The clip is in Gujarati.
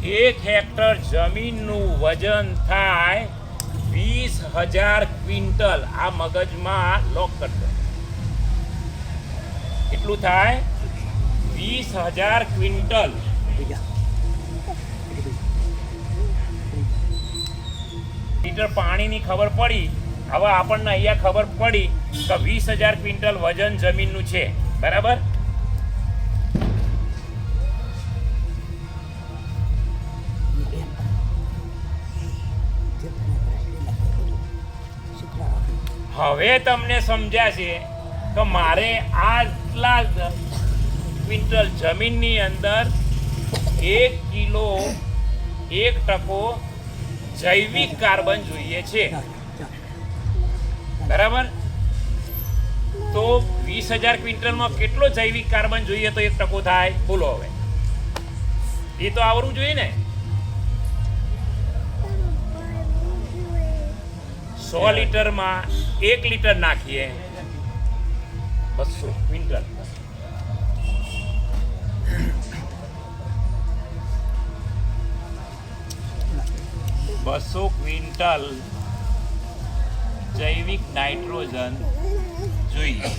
એક હેક્ટર જમીનનું વજન થાય વીસ હજાર ક્વિન્ટલ. આ મગજમાં લોક કરજો. કેટલું થાય વીસ હજાર ક્વિન્ટલ. લીટર પાણીની ખબર પડી. હવે આપણને અહીંયા ખબર પડી કે વીસ હજાર ક્વિન્ટલ વજન જમીનનું છે. બરાબર? હવે તમને સમજાશે કે મારે આટલા ક્વિન્ટલ જમીનની અંદર એક કિલો એક ટકો જૈવિક કાર્બન જોઈએ છે. બરાબર? તો વીસ હજાર ક્વિન્ટલમાં કેટલો જૈવિક કાર્બન જોઈએ તો એક ટકો થાય? બોલો હવે. એ તો આવડવું જોઈએ ને. સો લીટરમાં એક લીટર નાખીએ. બસો ક્વિન્ટલ. બસો ક્વિન્ટલ જૈવિક નાઇટ્રોજન જોઈએ.